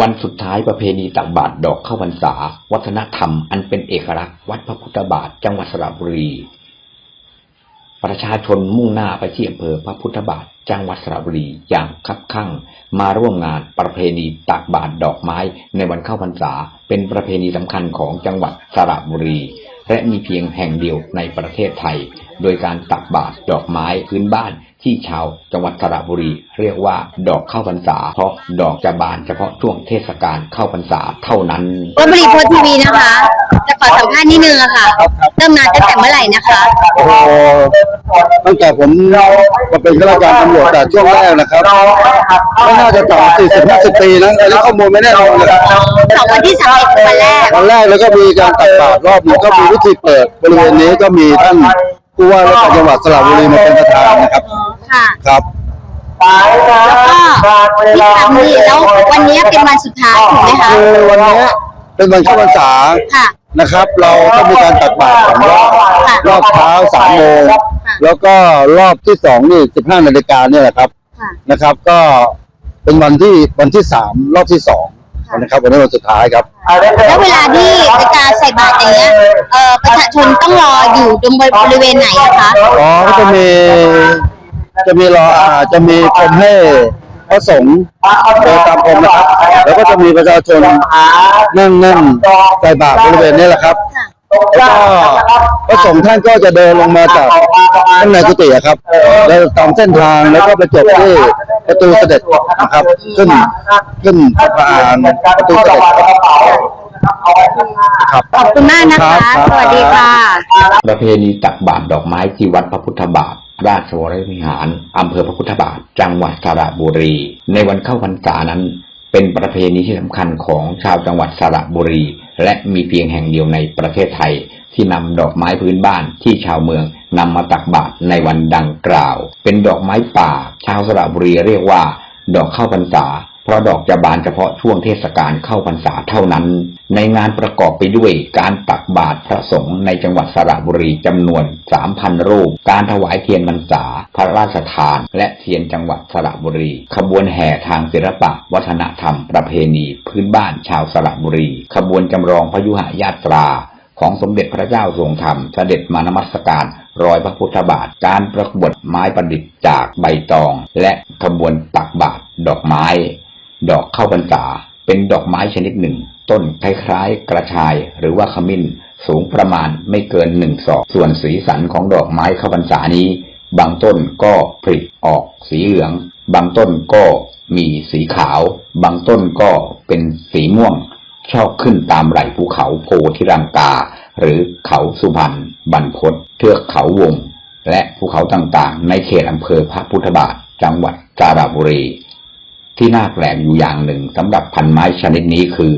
วันสุดท้ายประเพณีตักบาตรดอกข้าพรรษา วัฒนธรรมอันเป็นเอกลักษณ์วัดพระพุทธบาทจังหวัดสระบุรี ประชาชนมุ่งหน้าไปที่อำเภอพระพุทธบาทจังหวัดสระบุรีอย่างคับคั่ง มาร่วมงานประเพณีตักบาตรดอกไม้ในวันเข้าพรรษา เป็นประเพณีสำคัญของจังหวัดสระบุรี และมีเพียงแห่งเดียวในประเทศไทย โดยการตักบาตรดอกไม้พื้นบ้าน ที่ชาวจังหวัดสระบุรี เรียกว่าดอกเข้าพรรษา เพราะดอกจะบานเฉพาะช่วงเทศกาลเข้าพรรษาเท่านั้น วัดบุรีโพธิ์ทีวีนะคะ จะขอสัมภาษณ์นิดนึงอะค่ะ เริ่มงานตั้งแต่เมื่อไหร่นะคะ โอ้โหตั้งแต่ผมมาเป็นข้าราชการตำรวจแต่ช่วงแรกนะครับไม่น่าจะต่อ40 50ปีนะอันนี้ข้อมูลไม่แน่นอนเลยสองวันที่สามเอ็ดคือวันแรกวันแรกแล้วก็มีการตักบาตรรอบหนึงก็มีวิธีเปิดบริเวณนี้ก็มีท่านผู้ว่าราชการจังหวัดสระบุรีมาเป็นประธานนะครับ ค่ะครับ แล้วก็ที่ทำนี่แล้ววันนี้เป็นวันสุดท้ายถูกไหมคะคือวันนี้เป็นวันเข้าพรรษาค่ะ นะครับ เราต้องมีการตักบาตรสองรอบค่ะรอบเช้าสามโมงแล้วก็รอบที่สองนี่สิบห้านาฬิกาเนี่ยแหละครับค่ะนะครับ ก็เป็นวันที่วันที่สามรอบที่สองนะครับวันนี้วันสุดท้ายครับ แล้วเวลาที่จะใส่บาตรอย่างเงี้ยเอ่อประชาชนต้องรออยู่ตรงบริเวณไหนอะคะ อ๋อก็จะมี จะมีรออาจะมีคนให้พระสงฆ์เดินตามพรมนะครับ แล้วก็จะมีประชาชนนั่งนั่งใส่บาตรบริเวณนี้แหละครับค่ะแล้วก็พระสงฆ์ท่านก็จะเดินลงมาจากข้างในกุฏิอะครับแล้วตามเส้นทางแล้วก็ไปจบที่ประตูเสด็จนะครับ ขึ้นขึ้นสะพานประตูเสด็จครับขอบคุณมากนะคะครับสวัสดีค่ะ ประเพณีตักบาตรดอกไม้ที่วัดพระพุทธบาท ราชวรวิหารอำเภอพระพุทธบาท จังหวัดสระบุรี ในวันเข้าพรรษานั้น เป็นประเพณีที่สำคัญของชาวจังหวัดสระบุรี และมีเพียงแห่งเดียวในประเทศไทย ที่นำดอกไม้พื้นบ้านที่ชาวเมืองนำมาตักบาตรในวันดังกล่าว เป็นดอกไม้ป่า ชาวสระบุรีเรียกว่า ดอกเข้าพรรษา เพราะดอกจะบานเฉพาะช่วงเทศกาลเข้าพรรษาเท่านั้น ในงานประกอบไปด้วยการตักบาตรพระสงฆ์ในจังหวัดสระบุรีจำนวน3,000รูป การถวายเทียนพรรษา พระราชทาน และเทียนจังหวัดสระบุรี ขบวนแห่ทางศิลปะ วัฒนธรรม ประเพณี พื้นบ้านชาวสระบุรี ขบวนจำลองพยุหญาตราของสมเด็จพระเจ้าทรงธรรมเสด็จมานมัสการรอยพระพุทธบาท การประกวดไม้ประดิษฐ์จากใบตอง และขบวนตักบาตรดอกไม้ ดอกเข้าพรรษา เป็นดอกไม้ชนิดหนึ่ง ต้นคล้ายๆ กระชายหรือว่าขมิ้น สูงประมาณไม่เกินหนึ่งศอก ส่วนสีสันของดอกไม้เข้าพรรษานี้ บางต้นก็ผลิออกสีเหลือง บางต้นก็มีสีขาว บางต้นก็เป็นสีม่วง ชอบขึ้นตามไหล่ภูเขาโพธิรังกา หรือเขาสุพรรณบรรพตเทือกเขาวง และภูเขาต่างๆ ในเขตอำเภอพระพุทธบาท จังหวัดสระบุรี ที่น่าแปลกอยู่อย่างหนึ่งสำหรับพันไม้ชนิดนี้คือ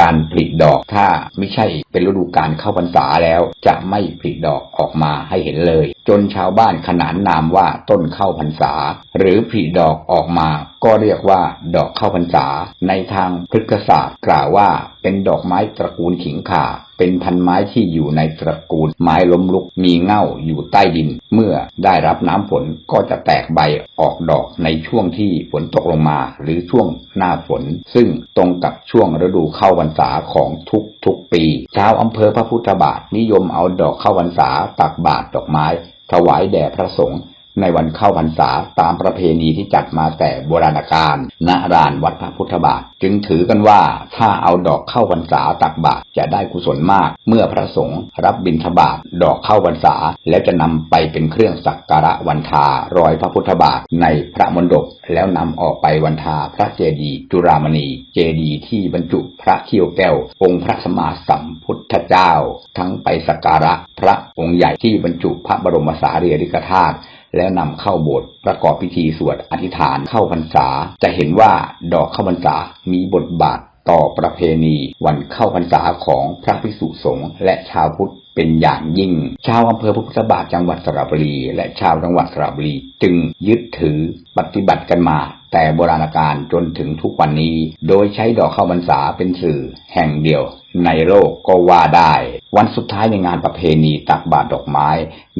การผลิดอกถ้าไม่ใช่เป็นฤดูการเข้าพรรษาแล้ว จะไม่ผลิดอกออกมาให้เห็นเลย จนชาวบ้านขนานนามว่าต้นเข้าพรรษา หรือผลิดอกออกมา ก็เรียกว่าดอกเข้าพรรษา ในทางพฤกษศาสตร์กล่าวว่าเป็นดอกไม้ตระกูลขิงข่า เป็นพันไม้ที่อยู่ในตระกูลไม้ล้มลุก มีเง่าอยู่ใต้ดิน เมื่อได้รับน้ำฝนก็จะแตกใบออกดอกในช่วงที่ฝนตกลงมา หรือช่วงหน้าฝน ซึ่งตรงกับช่วงฤดูเข้าพรรษาของทุกทุกปี ชาวอำเภอพระพุทธบาทนิยมเอาดอกเข้าพรรษาตักบาตรดอกไม้ ถวายแด่พระสงฆ์ ในวันเข้าพรรษาตามประเพณีที่จัดมาแต่โบราณกาลณรานวัดพระพุทธบาท จึงถือกันว่าถ้าเอาดอกเข้าพรรษาตักบาตรจะได้กุศลมาก เมื่อพระสงฆ์รับบิณฑบาตดอกเข้าพรรษา แล้วจะนำไปเป็นเครื่องสักการะวันทารอยพระพุทธบาทในพระมณฑปแล้วนำออกไปวันทาพระเจดีย์จุรามณี เจดีย์ที่บรรจุพระเขี้ยวแก้ว องค์พระสมมาสัมพุทธเจ้า ทั้งไปสักการะพระองค์ใหญ่ที่บรรจุพระบรมสารีริกธาตุ แล้วนำเข้าโบสถ์ประกอบพิธีสวดอธิษฐานเข้าพรรษา จะเห็นว่าดอกเข้าพรรษามีบทบาทต่อประเพณีวันเข้าพรรษาของพระภิกษุสงฆ์และชาวพุทธเป็นอย่างยิ่ง ชาวอำเภอพระพุทธบาทจังหวัดสระบุรี และชาวจังหวัดสระบุรี จึงยึดถือปฏิบัติกันมา แต่โบราณกาลจนถึงทุกวันนี้ โดยใช้ดอกข้าวพรรษาเป็นสื่อแห่งเดียว ในโลกก็ว่าได้ วันสุดท้ายในงานประเพณีตักบาตรดอกไม้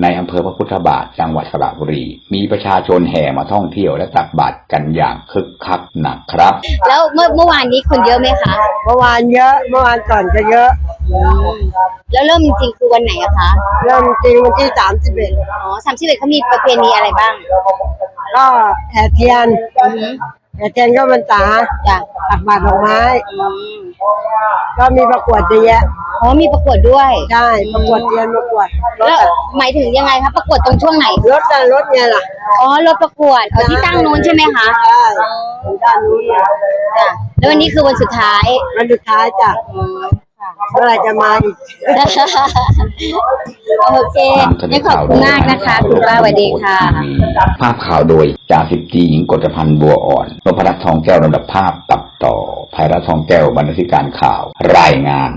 ในอำเภอพระพุทธบาทจังหวัดสระบุรี มีประชาชนแห่มาท่องเที่ยวและตักบาตรกันอย่างคึกคักนะครับ แล้วเมื่อเมื่อวานนี้คนเยอะไหมคะเมื่อวานเยอะเมื่อวานก่อนก็เยอะแล้วเริ่มจริงๆคือวันไหนอะคะ เริ่มจริงวันที่สามสิบเอ็ดอ๋อสามสิบเอ็ดเขามีประเพณีอะไรบ้าง ก็แห่เทียนอือหือแห่เทียนก็บรรษาจ้ะตักบาตรดอกไม้อืมก็มีประกวดเยอะแยะอ๋อมีประกวดด้วยใช่ประกวดเทียนประกวดรถแล้วอะหมายถึงยังไงคะประกวดตรงช่วงไหนรถอะรถไงล่ะอ๋อรถประกวดเอาที่ตั้งนู้นใช่ไหมคะใช่ด้านนู้นน่ะจ้ะแล้ววันนี้คือวันสุดท้าย วันสุดท้ายจ้ะ อืมค่ะ เมื่อไหรจะมาอีก โอเคงั้นขอบคุณมากนะคะ คุณป้าสวัสดีค่ะ ภาพข่าวโดยจ่าสิบตรีหญิงกฎพันธ์บัวอ่อนนพรัตน์ทองแก้วลำดับภาพตัดต่อภัยรัตน์ทองแก้วบรรณาธิการข่าว รายงาน